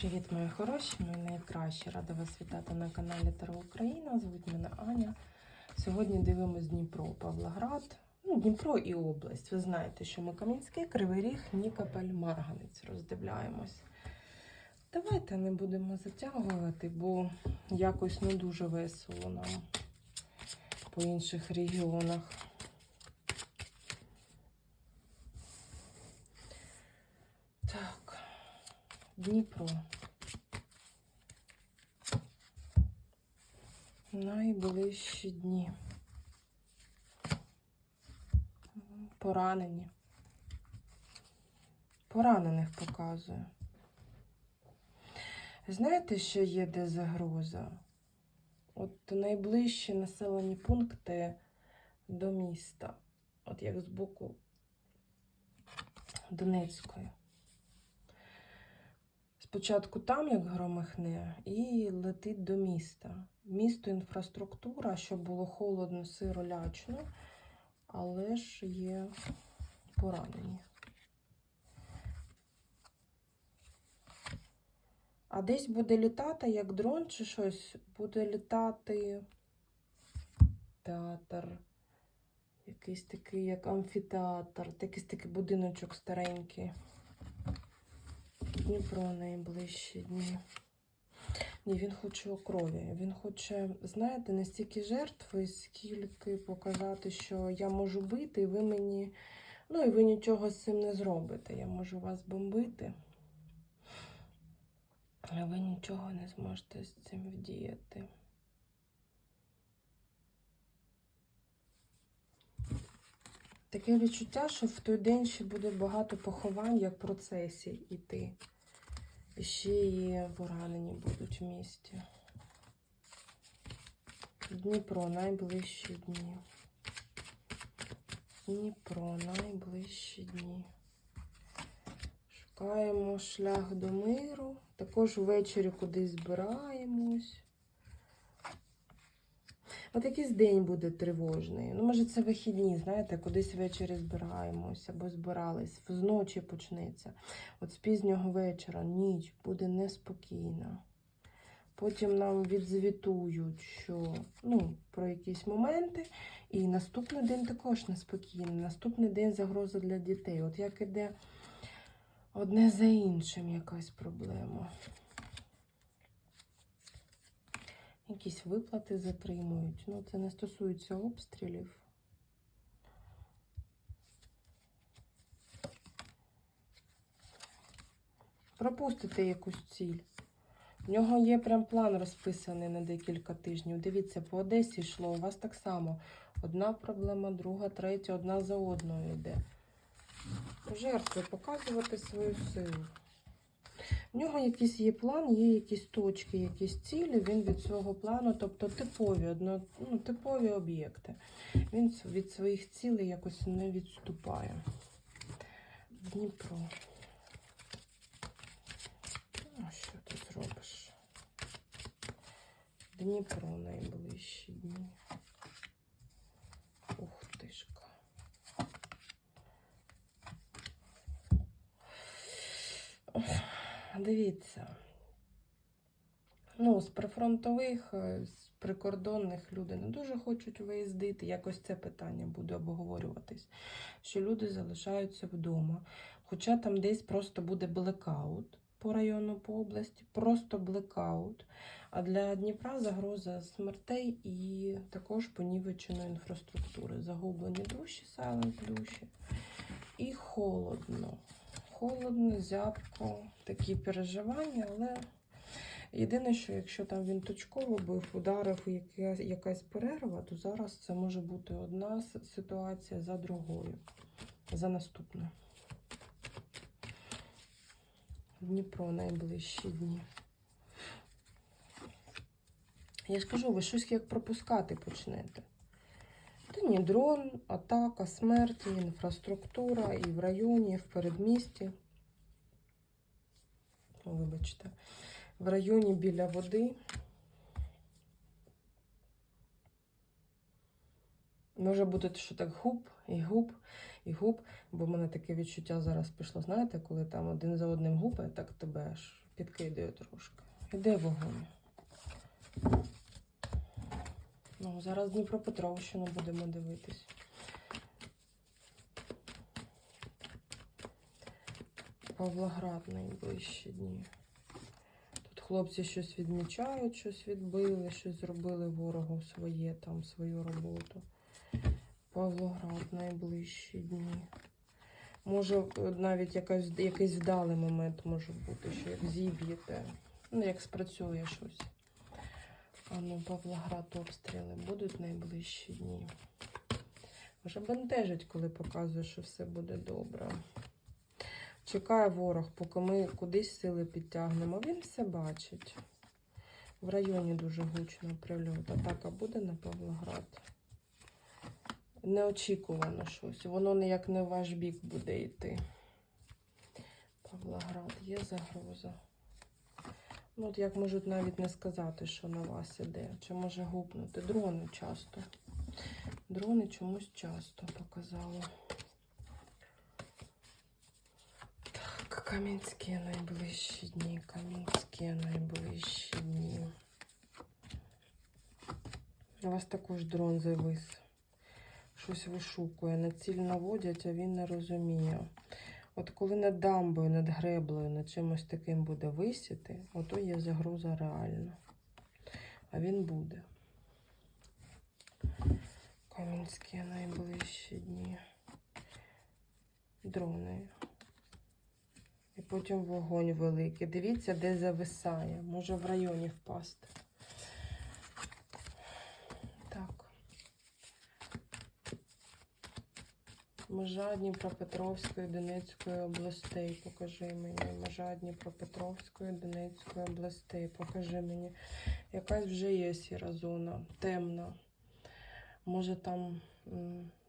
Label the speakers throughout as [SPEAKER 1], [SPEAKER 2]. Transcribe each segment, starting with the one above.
[SPEAKER 1] Привіт, мої хороші, мої найкращі. Рада вас вітати на каналі Таро Україна. Звуть мене Аня. Сьогодні дивимось Дніпро, Павлоград, ну, Дніпро і область. Ви знаєте, що ми Кам'янський, Кривий Ріг, Нікопель, Марганець роздивляємось. Давайте не будемо затягувати, бо якось не дуже весело нам по інших регіонах. Так, Дніпро. Найближчі дні. Поранені. Поранених показує. Знаєте, що є де загроза? От найближчі населені пункти до міста. От як з боку Донецької. Спочатку там, як громихне, і летить до міста. Місто інфраструктура, щоб було холодно, сиро, лячно, але ж є поранені. А десь буде літати, як дрон чи щось, буде літати театр, якийсь такий, як амфітеатр, якийсь такий будиночок старенький. Дніпро найближчі дні. Ні, він хоче крові. Він хоче, знаєте, не стільки жертви, скільки показати, що я можу бити, і ви мені. Ну, і ви нічого з цим не зробите. Я можу вас бомбити. А ви нічого не зможете з цим вдіяти. Таке відчуття, що в той день ще буде багато поховань, як процесій іти. Ще і поранені будуть в місті. Дніпро найближчі дні. Дніпро найближчі дні. Шукаємо шлях до миру. Також ввечері кудись збираємось. От якийсь день буде тривожний. Ну, може, це вихідні, знаєте, кудись ввечері збираємось або збирались. Зночі почнеться. От з пізнього вечора ніч буде неспокійна. Потім нам відзвітують, що ну, про якісь моменти. І наступний день також неспокійний. Наступний день загроза для дітей. От як іде одне за іншим якась проблема. Якісь виплати затримують. Ну, це не стосується обстрілів. Пропустите якусь ціль. В нього є прям план розписаний на декілька тижнів. Дивіться, по Одесі йшло, у вас так само. Одна проблема, друга, третя, одна за одною йде. Жертви показувати свою силу. В нього якийсь є план, є якісь точки, якісь цілі. Він від свого плану, тобто типові, одно, ну, типові об'єкти. Він від своїх цілей якось не відступає. Дніпро. Ну, що ти зробиш? Дніпро найближчі дні. Дивіться. Ну, з прифронтових, е, з прикордонних люди не дуже хочуть виїздити. Якось це питання буде обговорюватись. Що люди залишаються вдома. Хоча там десь просто буде блекаут по району, по області, просто блекаут. А для Дніпра загроза смертей і також понівеченої інфраструктури. Загублені душі, сайлент душі. І холодно. Холодно, зябко, такі переживання, але єдине, що якщо там він точково був, ударив яка- якась перерва, то зараз це може бути одна ситуація за другою, за наступною. Дніпро найближчі дні. Я ж кажу, ви щось як пропускати почнете. Та ні, дрон, атака, смерть, інфраструктура і в районі, і в передмісті. Вибачте, в районі біля води. Може бути, що так гуп, і гуп, і гуп, бо в мене таке відчуття зараз пішло, знаєте, коли там один за одним гупає, так тебе аж підкидаю трошки. Іде вогонь. Ну, зараз Дніпропетровщину будемо дивитись. Павлоград найближчі дні. Тут хлопці щось відмічають, щось відбили, щось зробили ворогу своє, там свою роботу. Павлоград найближчі дні. Може, е, навіть якась, якийсь вдалий момент може бути, що як зіб'єте, ну, як спрацює щось. А ну, Павлоград обстріли будуть найближчі дні. Вже бентежить, коли показує, що все буде добре. Чекає ворог, поки ми кудись сили підтягнемо. Він все бачить. В районі дуже гучно прильот. Атака буде на Павлоград. Неочікувано щось. Воно ніяк не в ваш бік буде йти. Павлоград, є загроза. Ну, от як можуть навіть не сказати, що на вас іде. Чи може гупнути. Дрони часто. Дрони чомусь часто показали. Так, Кам'янські найближчі дні. Кам'янські найближчі дні. У вас також дрон завис. Щось вишукує. На ціль наводять, а він не розуміє. От коли над дамбою, над греблею, над чимось таким буде висіти, ото є загроза реальна. А він буде. Кам'янські найближчі дні. Дрони. І потім вогонь великий. Дивіться, де зависає. Може в районі впасти. Так. Межа Дніпропетровської, Донецької областей. Покажи мені. Межа Дніпропетровської, Донецької областей. Покажи мені. Якась вже є сіра зона, темна. Може там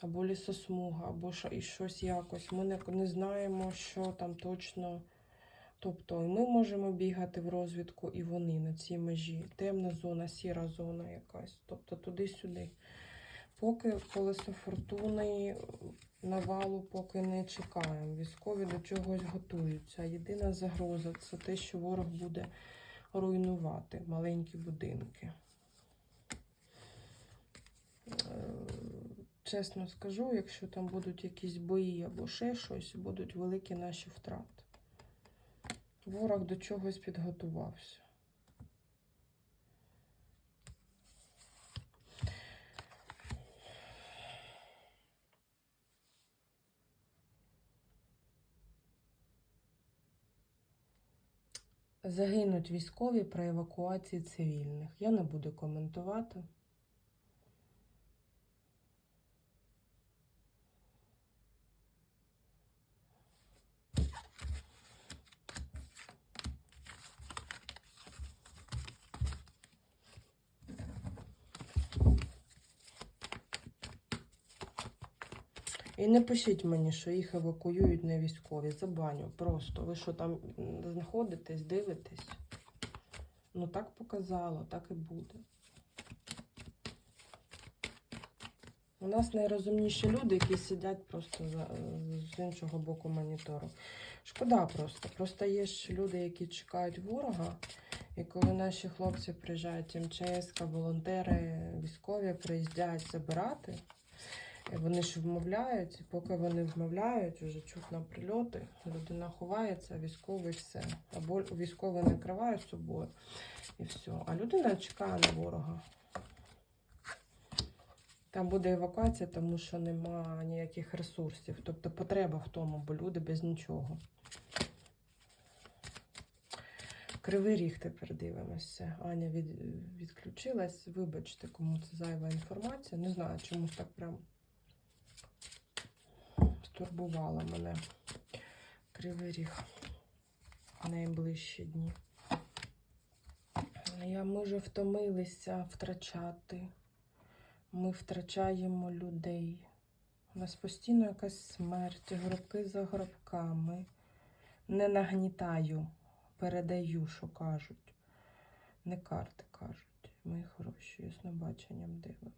[SPEAKER 1] або лісосмуга, або і щось якось. Ми не, знаємо, що там точно. Тобто ми можемо бігати в розвідку, і вони на цій межі. Темна зона, сіра зона якась. Тобто туди-сюди. Поки колесо фортуни навалу поки не чекаємо. Військові до чогось готуються. Єдина загроза це те, що ворог буде руйнувати маленькі будинки. Е, Чесно скажу, якщо там будуть якісь бої або ще щось, будуть великі наші втрати. Ворог до чогось підготувався. Загинуть військові при евакуації цивільних. Я не буду коментувати. І не пишіть мені, що їх евакуюють не військові. Забаню. Просто. Ви що там знаходитесь, дивитесь? Ну так показало, так і буде. У нас найрозумніші люди, які сидять просто за, з іншого боку монітору. Шкода просто. Просто є ж люди, які чекають ворога. І коли наші хлопці приїжджають МЧС, волонтери, військові приїздять забирати, вони ж вмовляють, і поки вони вмовляють, вже чутно прильоти, людина ховається, військовий все. Або військовий накриває собою і все. А людина чекає на ворога. Там буде евакуація, тому що нема ніяких ресурсів. Тобто потреба в тому, бо люди без нічого. Кривий ріг тепер дивимося. Аня від, відключилась. Вибачте, кому це зайва інформація. Не знаю, чомусь так прям стурбувала мене. Кривий ріг найближчі дні. Я, ми вже втомилися втрачати. Ми втрачаємо людей. У нас постійно якась смерть, гробки за гробками. Не нагнітаю, передаю, що кажуть. Не карти кажуть. Мої хороші, яснобаченням дивимось.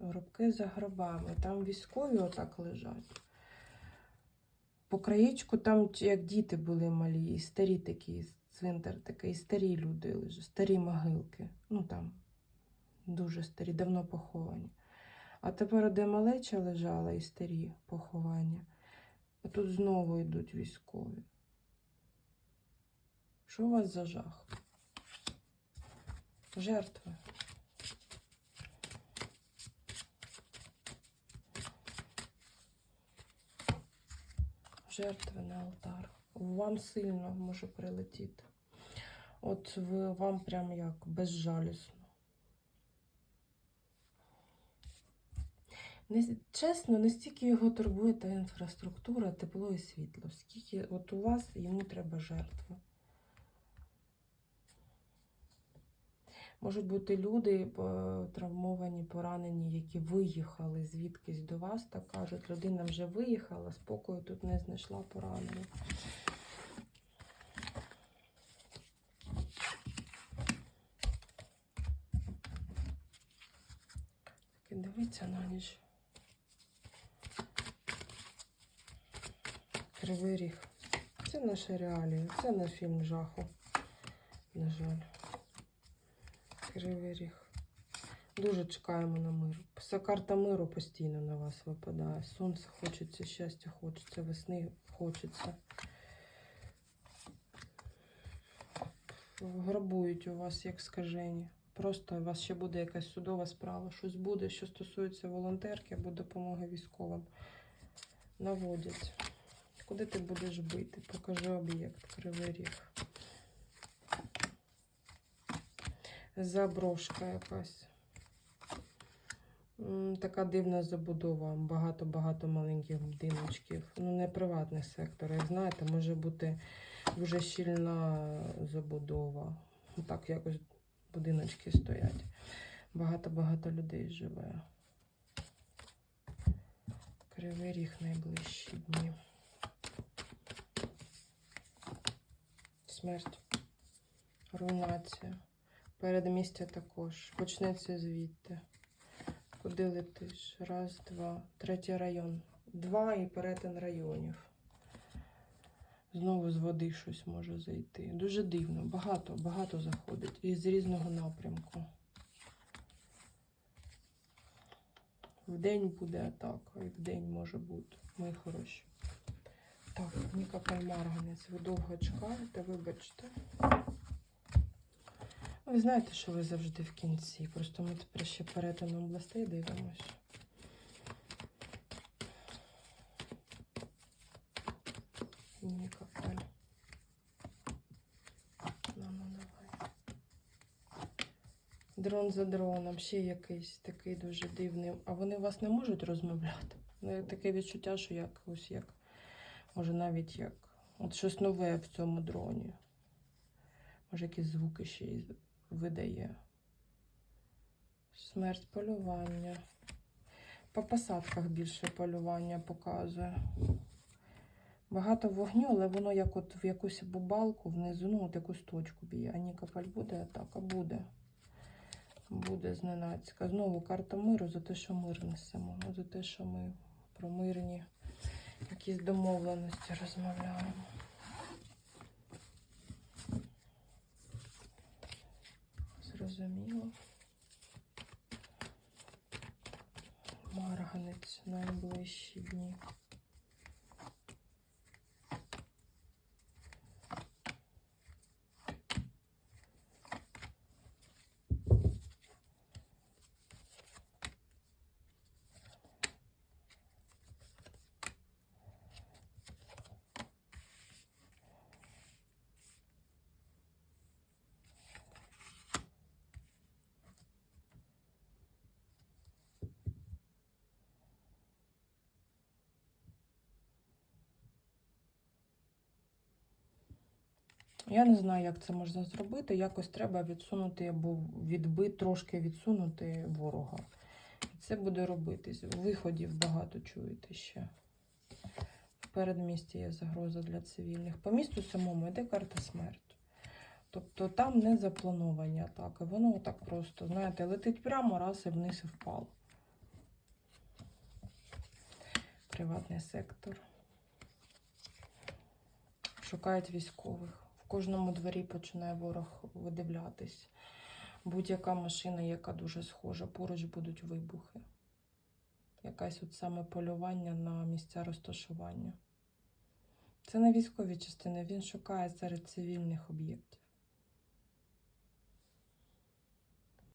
[SPEAKER 1] Гробки за гробами. Там військові отак лежать. По краєчку там, як діти були малі, і старі такі цвинтар такий, і старі люди лежать, старі могилки. Ну там дуже старі, давно поховані. А тепер, де малеча лежала і старі поховання, а тут знову йдуть військові. Що у вас за жах? Жертви. Жертви на алтар. Вам сильно може прилетіти. От ви, вам прям як безжалісно. Не, чесно, не стільки його турбує та інфраструктура, тепло і світло, скільки от у вас йому треба жертви. Можуть бути люди травмовані, поранені, які виїхали звідкись до вас, так кажуть, людина вже виїхала, спокою тут не знайшла поранення. Так і дивиться на ніч. Кривий ріг. Це наші реалії. Це не фільм жаху. На жаль. Кривий ріг. Дуже чекаємо на мир. Вся карта миру постійно на вас випадає. Сонце хочеться, щастя хочеться, весни хочеться. Грабують у вас як скажені. Просто у вас ще буде якась судова справа, щось буде, що стосується волонтерки або допомоги військовим. Наводять. Куди ти будеш бити? Покажи об'єкт, кривий ріг. Заброшка якась. Така дивна забудова, багато-багато маленьких будиночків. Ну, не приватний сектор. Як знаєте, може бути дуже щільна забудова. Так якось будиночки стоять. Багато-багато людей живе. Кривий ріг найближчі дні. Смерть. Руйнація. Передмістя також. Почнеться звідти. Куди летиш? Раз, два. Третій район. Два і перетин районів. Знову з води щось може зайти. Дуже дивно. Багато, багато заходить. І з різного напрямку. Вдень буде атака, і вдень може бути. Мої хороші. Так, Ніка Пальмарганець, ви довго чекаєте, вибачте. Ви знаєте, що ви завжди в кінці. Просто ми тепер ще перетином областей давай. Дрон за дроном, ще якийсь такий дуже дивний. А вони вас не можуть розмовляти? Ну, Таке відчуття, що якось як, може навіть як. От щось нове в цьому дроні. Може, якісь звуки ще й видає. Смерть полювання. По посадках більше полювання показує. Багато вогню, але воно як от в якусь бубалку внизу, ну от якусь точку б'є. А Нікополь буде атака? Буде. Буде зненацька. Знову карта миру за те, що мир несемо. За те, що ми про мирні якісь домовленості розмовляємо. Зрозуміло. Марганець найближчі дні. Я не знаю, як це можна зробити. Якось треба відсунути або відбити, трошки відсунути ворога. Це буде робитись. Виходів багато чуєте ще. В передмісті є загроза для цивільних. По місту самому йде карта смерть. Тобто там не заплановані атаки. Воно так просто, знаєте, летить прямо, раз і вниз і впало. Приватний сектор. Шукають військових. Кожному дворі починає ворог видивлятись. Будь-яка машина, яка дуже схожа, поруч будуть вибухи. Якесь от саме полювання на місця розташування. Це не військові частини, він шукає серед цивільних об'єктів.